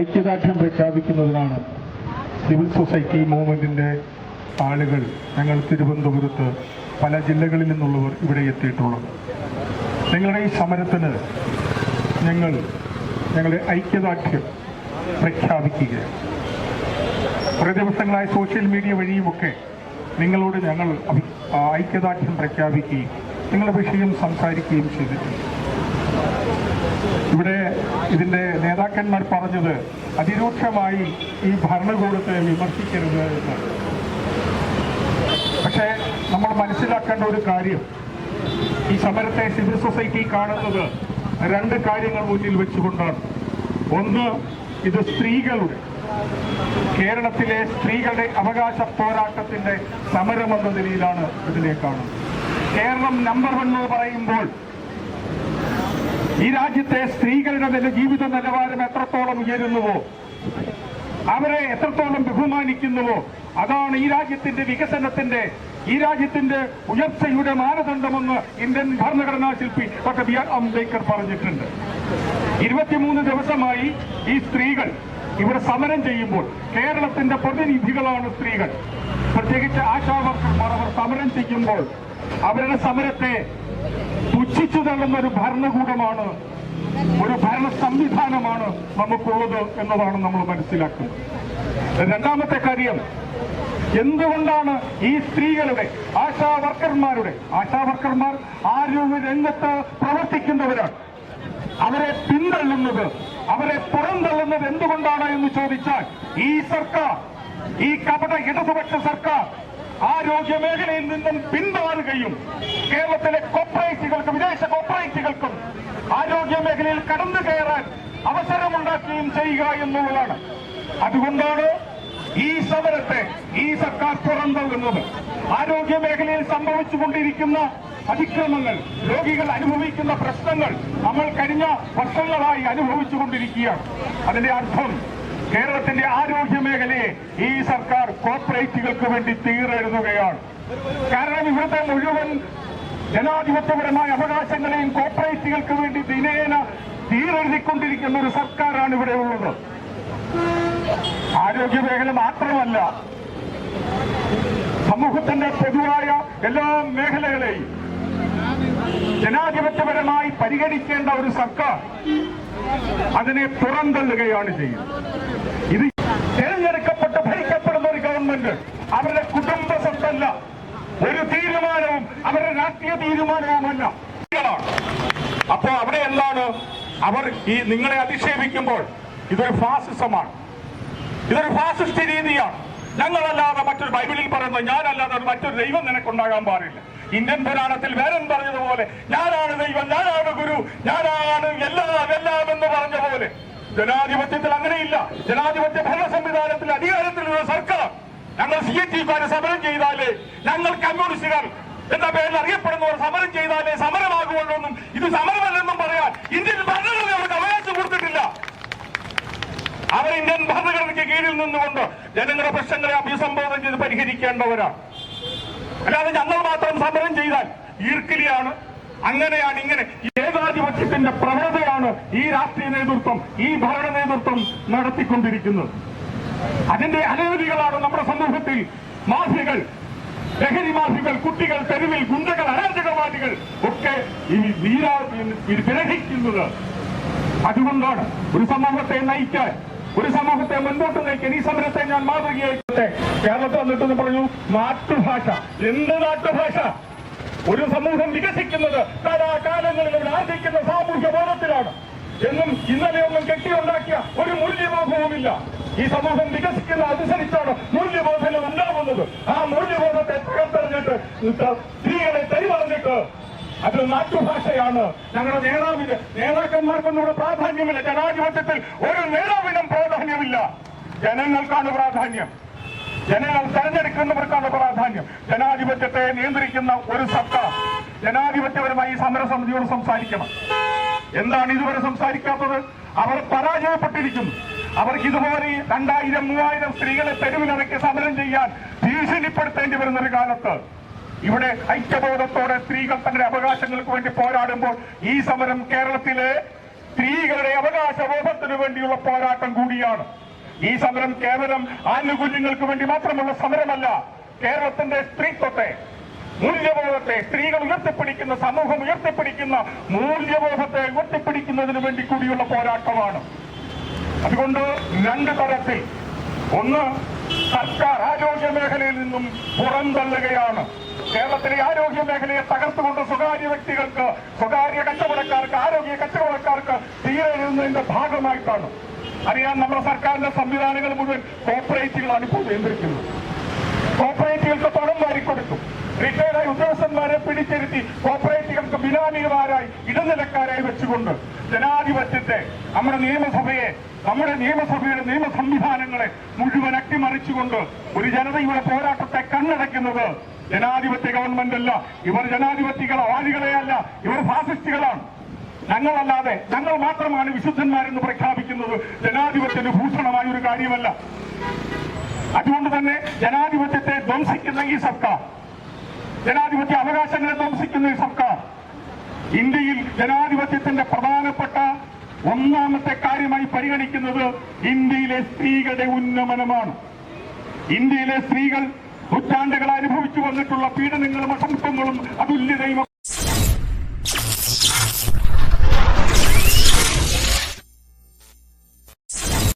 ഐക്യദാർഢ്യം പ്രഖ്യാപിക്കുന്നതിനാണ് civil society മൂവ്മെന്റിന്റെ ആളുകൾ ഞങ്ങൾ തിരുവനന്തപുരത്ത് പല ജില്ലകളിൽ നിന്നുള്ളവർ ഇവിടെ എത്തിയിട്ടുള്ളത്. നിങ്ങളുടെ ഈ സമരത്തിന് ഞങ്ങൾ ഞങ്ങളുടെ ഐക്യദാർഢ്യം പ്രഖ്യാപിക്കുക കുറേ ദിവസങ്ങളായി സോഷ്യൽ മീഡിയ വഴിയുമൊക്കെ നിങ്ങളോട് ഞങ്ങൾ ഐക്യദാർഢ്യം പ്രഖ്യാപിക്കുകയും നിങ്ങളുടെ വിഷയം സംസാരിക്കുകയും ചെയ്തിട്ടുണ്ട്. ഇതിന്റെ നേതാക്കന്മാർ പറഞ്ഞത് അതിരൂക്ഷമായി ഈ ഭരണകൂടത്തെ വിമർശിക്കരുത് എന്ന് പക്ഷേ നമ്മൾ മനസ്സിലാക്കേണ്ട ഒരു കാര്യം ഈ സമരത്തെ സിവിൽ സൊസൈറ്റി കാണുന്നത് രണ്ട് കാര്യങ്ങൾ മുന്നിൽ വെച്ചുകൊണ്ടാണ്. ഒന്ന് ഇത് സ്ത്രീകളുടെ കേരളത്തിലെ സ്ത്രീകളുടെ അവകാശ പോരാട്ടത്തിന്റെ സമരം എന്ന നിലയിലാണ് ഇതിനെ കാണുന്നത്. കേരളം നമ്പർ വൺ എന്ന് പറയുമ്പോൾ ഈ രാജ്യത്തെ സ്ത്രീകളുടെ നില ജീവിത നിലവാരം എത്രത്തോളം ഉയരുന്നുവോ അവരെ എത്രത്തോളം ബഹുമാനിക്കുന്നുവോ അതാണ് ഈ രാജ്യത്തിന്റെ വികസനത്തിന്റെ ഈ രാജ്യത്തിന്റെ ഉയർച്ചയുടെ മാനദണ്ഡമെന്ന് ഇന്ത്യൻ ഭരണഘടനാ ശില്പി ഡോക്ടർ ബി ആർ അംബേദ്കർ പറഞ്ഞിട്ടുണ്ട്. ഇരുപത്തിമൂന്ന് ദിവസമായി ഈ സ്ത്രീകൾ ഇവിടെ സമരം ചെയ്യുമ്പോൾ കേരളത്തിന്റെ പ്രതിനിധികളാണ് സ്ത്രീകൾ. പ്രത്യേകിച്ച് ആശാ വർക്കർമാർ അവർ സമരം ചെയ്യുമ്പോൾ അവരുടെ സമരത്തെ പുച്ഛിച്ചു തള്ളുന്ന ഒരു ഭരണകൂടമാണ് ഒരു ഭരണ സംവിധാനമാണ് നമുക്കുള്ളത് എന്നതാണ് നമ്മൾ മനസ്സിലാക്കുന്നത്. രണ്ടാമത്തെ കാര്യം എന്തുകൊണ്ടാണ് ഈ സ്ത്രീകളുടെ ആശാ വർക്കർമാരുടെ വർക്കർമാർ ആരോഗ്യ രംഗത്ത് പ്രവർത്തിക്കുന്നവരാണ്? അവരെ പിന്തള്ളുന്നത് അവരെ പുറന്തള്ളുന്നത് എന്തുകൊണ്ടാണ് എന്ന് ചോദിച്ചാൽ ഈ സർക്കാർ ഈ കപട ഇടതുപക്ഷ സർക്കാർ ആരോഗ്യ മേഖലയിൽ നിന്നും പിന്മാറുകയും കേരളത്തിലെ ആരോഗ്യ മേഖലയിൽ കടന്നു കയറാൻ അവസരമുണ്ടാക്കുകയും ചെയ്യുക എന്നുള്ളതാണ്. അതുകൊണ്ടാണ് ഈ സമരത്തെ ഈ സർക്കാർ പുറന്തള്ളുന്നത് ആരോഗ്യ മേഖലയിൽ സംഭവിച്ചുകൊണ്ടിരിക്കുന്ന അതിക്രമങ്ങൾ രോഗികൾ അനുഭവിക്കുന്ന പ്രശ്നങ്ങൾ നമ്മൾ കഴിഞ്ഞ വർഷങ്ങളായി അനുഭവിച്ചുകൊണ്ടിരിക്കുകയാണ്. അതിന്റെ അർത്ഥം കേരളത്തിന്റെ ആരോഗ്യ മേഖലയെ ഈ സർക്കാർ കോർപ്പറേറ്റുകൾക്ക് വേണ്ടി തീരെഴുതുകയാണ് കാരണം ഇവിടുത്തെ മുഴുവൻ ജനാധിപത്യപരമായ അവകാശങ്ങളെയും കോർപ്പറേറ്റുകൾക്ക് വേണ്ടി ദിനേന തീരെഴുതിക്കൊണ്ടിരിക്കുന്ന ഒരു സർക്കാരാണ് ഇവിടെ ഉള്ളത്. ആരോഗ്യ മേഖല മാത്രമല്ല സമൂഹത്തിന്റെ പൊതുവായ എല്ലാ മേഖലകളെയും ജനാധിപത്യപരമായി പരിഗണിക്കേണ്ട ഒരു സർക്കാർ അതിനെ പുറന്തള്ളുകയാണ് ചെയ്യുന്നത്. ഇത് തിരഞ്ഞെടുക്കപ്പെട്ട് ഭരിക്കപ്പെടുന്ന ഒരു ഗവൺമെന്റ് അവരുടെ കുടുംബ സ്വത്തല്ല ഒരു തീരുമാനവും അവരുടെ രാഷ്ട്രീയ തീരുമാനവുമല്ല. അപ്പോ അവിടെ എന്താണ്? അവർ ഈ നിങ്ങളെ അധിക്ഷേപിക്കുമ്പോൾ ഇതൊരു ഫാസിസമാണ്. ഇതൊരു ഫാസിസ്റ്റ് രീതിയാണ്. ഞങ്ങളല്ലാതെ മറ്റൊരു ബൈബിളിൽ പറയുന്നത് ഞാനല്ലാതെ മറ്റൊരു ദൈവം നിനക്കുണ്ടാകാൻ പാടില്ല. ഇന്ത്യൻ പുരാണത്തിൽ വേരൻ പറഞ്ഞതുപോലെ ഞാനാണ് ദൈവം ഞാനാണ് ഗുരു ഞാനാണ് എല്ലാം എല്ലാം എന്ന് പറഞ്ഞ പോലെ ജനാധിപത്യത്തിൽ അങ്ങനെയില്ല. ജനാധിപത്യ ഭരണ സംവിധാനത്തിൽ അധികാരത്തിലുള്ള സർക്കാർ ഞങ്ങൾ സി എച്ച് കാര് സമരം ചെയ്താലേ ഞങ്ങൾ കമ്മ്യൂണിസ്റ്റുകാർ എന്ന പേരിൽ അറിയപ്പെടുന്നവർ സമരം ചെയ്താലേ സമരമാകുള്ളൂ ഇത് സമരമല്ലെന്നും പറയാൻ ഇന്ത്യൻ ഭരണഘടന അവർക്ക് അവകാശം കൊടുത്തിട്ടില്ല. അവർ ഇന്ത്യൻ ഭരണഘടനയ്ക്ക് കീഴിൽ നിന്നുകൊണ്ട് ജനങ്ങളുടെ പ്രശ്നങ്ങളെ അഭിസംബോധന ചെയ്ത് പരിഹരിക്കേണ്ടവരാണ്. അല്ലാതെ ഞങ്ങൾ മാത്രം സമരം ചെയ്താൽ ഈർക്കിലിയാണ് അങ്ങനെയാണ് ഇങ്ങനെ ഏകാധിപത്യത്തിന്റെ പ്രവണതയാണ് ഈ രാഷ്ട്രീയ നേതൃത്വം ഈ ഭരണ നേതൃത്വം നടത്തിക്കൊണ്ടിരിക്കുന്നത്. അതിന്റെ അനവധികളാണ് നമ്മുടെ സമൂഹത്തിൽ മാഫിയകൾ ലഹരി കുട്ടികൾ തെരുവിൽ ഗുണ്ടകൾ അരാജകവാദികൾ ഒക്കെ ഇനി നീരാ ഇത് അതുകൊണ്ടാണ് ഒരു സമൂഹത്തെ നയിക്കാൻ ഒരു സമൂഹത്തെ മുൻപോട്ട് നയിക്കാൻ ഈ സമരത്തെ ഞാൻ മാതൃകയായിട്ടെ കേരളത്തിൽ വന്നിട്ടെന്ന് പറഞ്ഞു നാട്ടുഭാഷ. എന്ത് നാട്ടുഭാഷ? ഒരു സമൂഹം വികസിക്കുന്നത് കാലാകാലങ്ങളിൽ ഇവിടെ ആർജിക്കുന്ന സാമൂഹ്യ ബോധത്തിലാണ്. എന്നും ഇന്നലെ ഒന്നും കെട്ടിയുണ്ടാക്കിയ ഒരു മൂല്യബോധവുമില്ല. ഈ സമൂഹം വികസിക്കുന്ന അനുസരിച്ചാണ് മൂല്യബോധനം ഉണ്ടാവുന്നത്. ആ മൂല്യബോധത്തെ സ്ത്രീകളെ തരിമറിഞ്ഞിട്ട് അത് നാട്ടുഭാഷയാണ് ഞങ്ങളുടെ നേതാവിന് നേതാക്കന്മാർക്കൊന്നും പ്രാധാന്യമില്ല. ജനാധിപത്യത്തിൽ ഒരു നേതാവിനും പ്രാധാന്യമില്ല. ജനങ്ങൾക്കാണ് പ്രാധാന്യം. ജനങ്ങൾ തെരഞ്ഞെടുക്കുന്നവർക്കാണ് പ്രാധാന്യം. ജനാധിപത്യത്തെ നിയന്ത്രിക്കുന്ന ഒരു സർക്കാർ. ജനാധിപത്യപരമായി സമരസമിതിയോട് സംസാരിക്കണം. എന്താണ് ഇതുവരെ സംസാരിക്കാത്തത്? അവർ പരാജയപ്പെട്ടിരിക്കുന്നു. അവർക്ക് ഇതുപോലെ രണ്ടായിരം മൂവായിരം സ്ത്രീകളെ തെരുവിലിറക്കി സമരം ചെയ്യാൻ ഭീഷണിപ്പെടുത്തേണ്ടി വരുന്ന ഒരു കാലത്ത് ഇവിടെ ഐക്യബോധത്തോടെ സ്ത്രീകൾ തങ്ങളുടെ അവകാശങ്ങൾക്ക് വേണ്ടി പോരാടുമ്പോൾ ഈ സമരം കേരളത്തിലെ സ്ത്രീകളുടെ അവകാശബോധത്തിനു വേണ്ടിയുള്ള പോരാട്ടം കൂടിയാണ്. ഈ സമരം കേവലം ആനുകൂല്യങ്ങൾക്ക് വേണ്ടി മാത്രമുള്ള സമരമല്ല. കേരളത്തിന്റെ സ്ത്രീത്വത്തെ മൂല്യബോധത്തെ സ്ത്രീകൾ ഉയർത്തിപ്പിടിക്കുന്ന സമൂഹം ഉയർത്തിപ്പിടിക്കുന്ന മൂല്യബോധത്തെ ഉയർത്തിപ്പിടിക്കുന്നതിന് വേണ്ടി കൂടിയുള്ള പോരാട്ടമാണ്. അതുകൊണ്ട് രണ്ട് തരത്തിൽ. ഒന്ന് സർക്കാർ ആരോഗ്യ മേഖലയിൽ നിന്നും പുറന്തള്ളുകയാണ്. കേരളത്തിലെ ആരോഗ്യ മേഖലയെ തകർത്തുകൊണ്ട് സ്വകാര്യ വ്യക്തികൾക്ക് സ്വകാര്യ കച്ചവടക്കാർക്ക് ആരോഗ്യ കച്ചവടക്കാർക്ക് തീരെ എഴുതുന്നതിന്റെ ഭാഗമായിട്ടാണ്. അറിയാൻ നമ്മുടെ സർക്കാരിന്റെ സംവിധാനങ്ങൾ മുഴുവൻ കോപ്പറേറ്റുകളാണ് ഇപ്പോൾ നിയന്ത്രിക്കുന്നത്. കോപ്പറേറ്റുകൾക്ക് പണം വാരിക്കൊടുത്തു റിട്ടയർഡായ ഉദ്യോഗസ്ഥന്മാരെ പിടിച്ചിരുത്തി കോപ്പറേറ്റീവുകൾക്ക് ബിനാമികമാരായി ഇടനിലക്കാരായി വെച്ചുകൊണ്ട് ജനാധിപത്യത്തെ നമ്മുടെ നിയമസഭയെ നമ്മുടെ നിയമസഭയുടെ നിയമ സംവിധാനങ്ങളെ മുഴുവൻ അട്ടിമറിച്ചുകൊണ്ട് ഒരു ജനതയുടെ പോരാട്ടത്തെ കണ്ണടയ്ക്കുന്നത് ജനാധിപത്യ ഗവൺമെന്റ് അല്ല. ഇവർ ജനാധിപത്യവാദികളെ അല്ല ഇവർ ഫാസിസ്റ്റുകളാണ്. ഞങ്ങളല്ലാതെ ഞങ്ങൾ മാത്രമാണ് വിശുദ്ധന്മാരെന്ന് പ്രഖ്യാപിക്കുന്നത്. ജനാധിപത്യത്തിന് ഭൂഷണമായ ഒരു കാര്യമല്ല. അതുകൊണ്ട് തന്നെ ജനാധിപത്യത്തെ ധ്വംസിക്കുന്ന ഈ സർക്കാർ ജനാധിപത്യ അവകാശങ്ങളെ ധ്വംസിക്കുന്ന ഈ സർക്കാർ ഇന്ത്യയിൽ ജനാധിപത്യത്തിന്റെ പ്രധാനപ്പെട്ട ഒന്നാമത്തെ കാര്യമായി പരിഗണിക്കുന്നത് ഇന്ത്യയിലെ സ്ത്രീകളുടെ ഉന്നമനമാണ്. ഇന്ത്യയിലെ സ്ത്രീകൾ നൂറ്റാണ്ടുകൾ അനുഭവിച്ചു വന്നിട്ടുള്ള പീഡനങ്ങളും അസംഭവങ്ങളും അതുല്യതയും